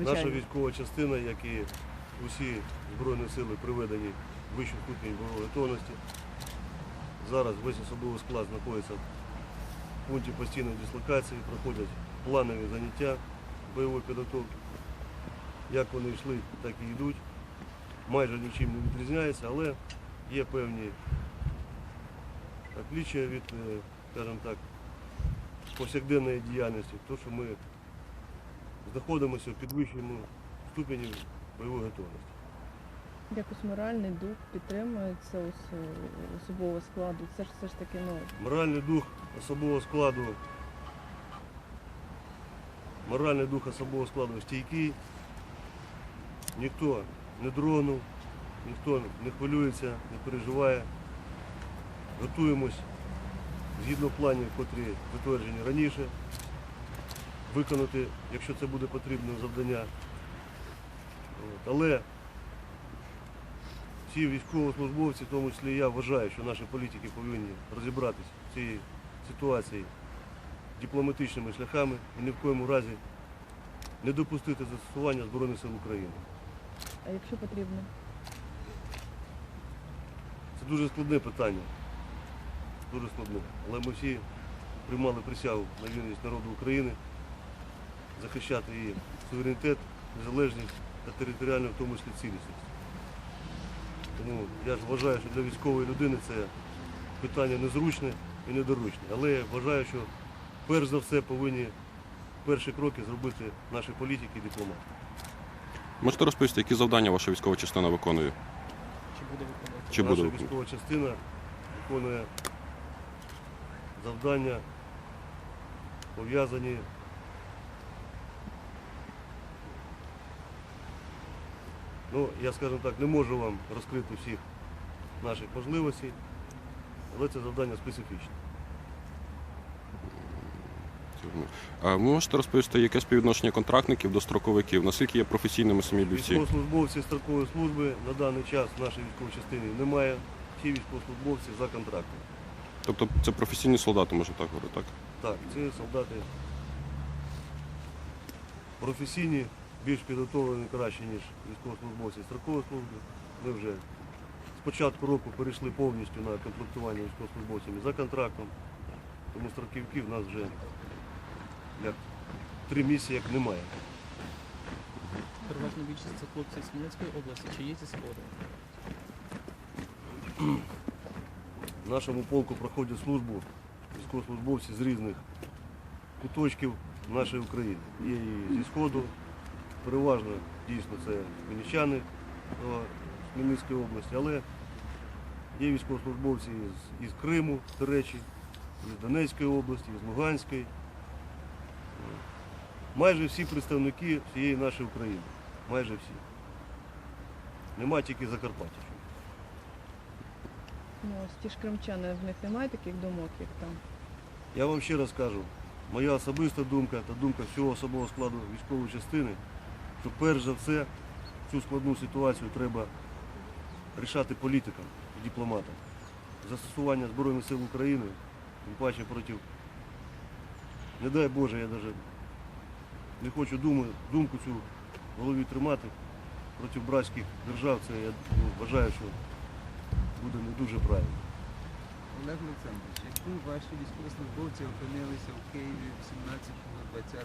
Наша військова частина, як і усі Збройні сили приведені в вищу ступінь бойової готовності. Зараз весь особовий склад знаходиться в пункті постійної дислокації, проходять планові заняття бойової підготовки. Як вони йшли, так і йдуть. Майже нічим не відрізняється, але є певні отличия від, е, скажімо так, повсякденної діяльності, то що ми знаходимося в підвищеному ступені бойової готовності. Якось моральний дух підтримується особового складу. Це ж все ж таки ну, Моральний дух особового складу. Моральний дух особового складу стійкий. Ніхто не дрогнув, ніхто не хвилюється, не переживає. Готуємось згідно планів, котрі затверджені раніше, виконати, якщо це буде потрібно, завдання. От. Але всі військовослужбовці, в тому числі я вважаю, що наші політики повинні розібратися в цій ситуації дипломатичними шляхами і ні в коєму разі не допустити застосування Збройних сил України. а якщо потрібно? Це дуже складне питання. Дуже складне. Але ми всі приймали присягу на вірність народу України, захищати її суверенітет, незалежність та територіальну, в тому числі цілісність. Тому я ж вважаю, що для військової людини це питання незручне і недоручне. Але я вважаю, що перш за все повинні перші кроки зробити наші політики і дипломати. Можете розповісти, які завдання ваша військова частина виконує? Чи буде виконувати? Чи буде Наша виконувати? військова частина виконує завдання, пов'язані Ну, я, скажімо так, не можу вам розкрити всіх наших можливостей, але це завдання специфічне. А ви можете розповісти, яке співвідношення контрактників до строковиків? Наскільки є професійними самі бійці? Військовослужбовці строкової служби на даний час в нашій військовій частині немає. Всі військовослужбовці за контрактом. Тобто це професійні солдати, можна так говорити, так? Так, це солдати професійні, більш підготовлені краще, ніж військовослужбовці строкової служби. Ми вже з початку року перейшли повністю на комплектування військовослужбовцями за контрактом. Тому строківків в нас вже як три місяці як немає. Переважно більшість це хлопці з Хмельницької області, чи є зі сходу? В нашому полку проходять службу військовослужбовці з різних куточків нашої України. Є і зі Сходу, переважно дійсно це о, з Хмельницької області, але є військовослужбовці із, із Криму, до речі, із Донецької області, з Луганської. Майже всі представники всієї нашої України. Майже всі. Нема тільки Закарпаття. Ну, ось ті ж кримчани, в них немає таких думок, як там. Я вам ще раз кажу, моя особиста думка та думка всього особового складу військової частини, що перш за все цю складну ситуацію треба рішати політикам і дипломатам. Застосування Збройних сил України, тим паче проти, не дай Боже, я навіть не хочу думу, думку цю в голові тримати проти братських держав, це я ну, вважаю, що буде не дуже правильно. Олег Олександрович, якби ваші військовослужбовці опинилися в Києві 18-20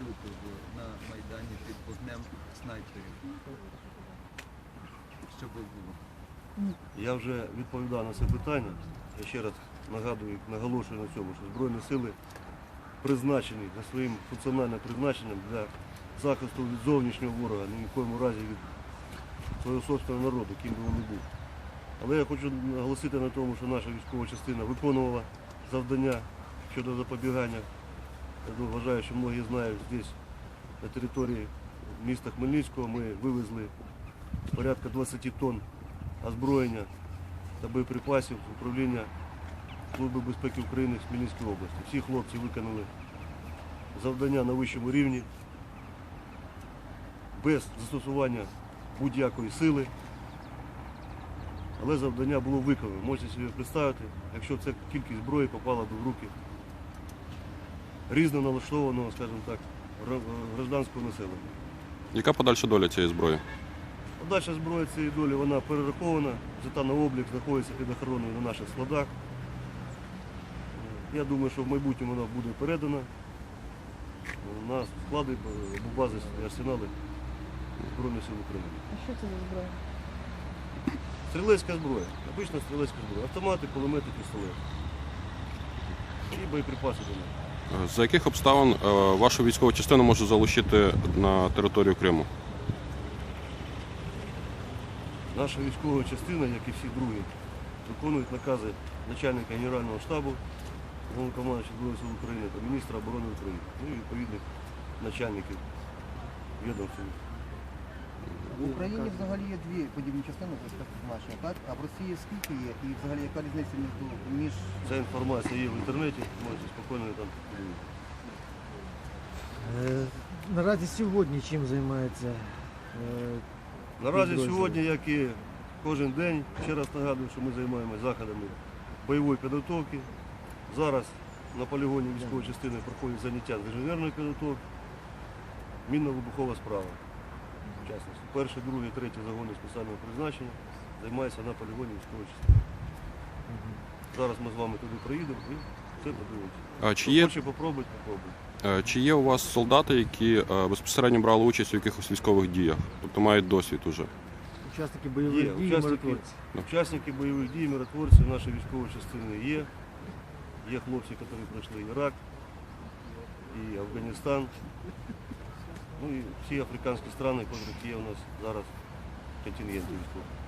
лютого на Майдані під вогнем снайперів, що було? Я вже відповідав на це питання. Я ще раз нагадую, наголошую на цьому, що Збройні сили призначені за своїм функціональним призначенням для захисту від зовнішнього ворога, ні в коєму разі від свого собственного народу, ким би він не був. Але я хочу наголосити на тому, що наша військова частина виконувала завдання щодо запобігання. Я вважаю, що многі знають, здесь на території міста Хмельницького ми вивезли порядка 20 тонн озброєння та боєприпасів управління Служби безпеки України Хмельницької області. Всі хлопці виконали завдання на вищому рівні без застосування будь-якої сили. Але завдання було виконано. Можете собі представити, якщо ця кількість зброї попала б в руки різно налаштованого, скажімо так, гражданського населення. Яка подальша доля цієї зброї? Подальша зброя цієї долі вона перерахована, взята на облік, знаходиться під охороною на наших складах. Я думаю, що в майбутньому вона буде передана на склади або бази арсенали Збройних сил України. А що це за зброя? Стрілецька зброя, обична стрілецька зброя, автомати, кулемети, пістолети. І боєприпаси до них. За яких обставин е, вашу військову частину може залучити на територію Криму? Наша військова частина, як і всі другі, виконують накази начальника Генерального штабу, головнокомандуюча Збройних сил України та міністра оборони України, ну і відповідних начальників відомств. В Україні взагалі є дві подібні частини, так значення, так? А в Росії скільки є? І взагалі яка різниця між, між Ця інформація є в інтернеті, можете спокійно там подивитися. Е, Наразі сьогодні чим займається? е, Наразі Підрозділ. сьогодні, як і кожен день, ще раз нагадую, що ми займаємося заходами бойової підготовки. Зараз на полігоні військової частини проходять заняття з інженерної підготовки, мінно-вибухова справа. В частності, перший, другий, третій загони спеціального призначення займаються на полігоні військової частини. Зараз ми з вами туди приїдемо і все подивимося. А Чи є, хоче попробувати, попробуйте. е, чи є у вас солдати, які е, безпосередньо брали участь у якихось військових діях, тобто мають досвід уже? Учасники бойових Є, дій, учасники. миротворці? Учасники бойових дій, миротворці нашої військової частини є. Є хлопці, які пройшли Ірак, і Афганістан, ну і всі африканські країни, які є у нас зараз контингенти військові.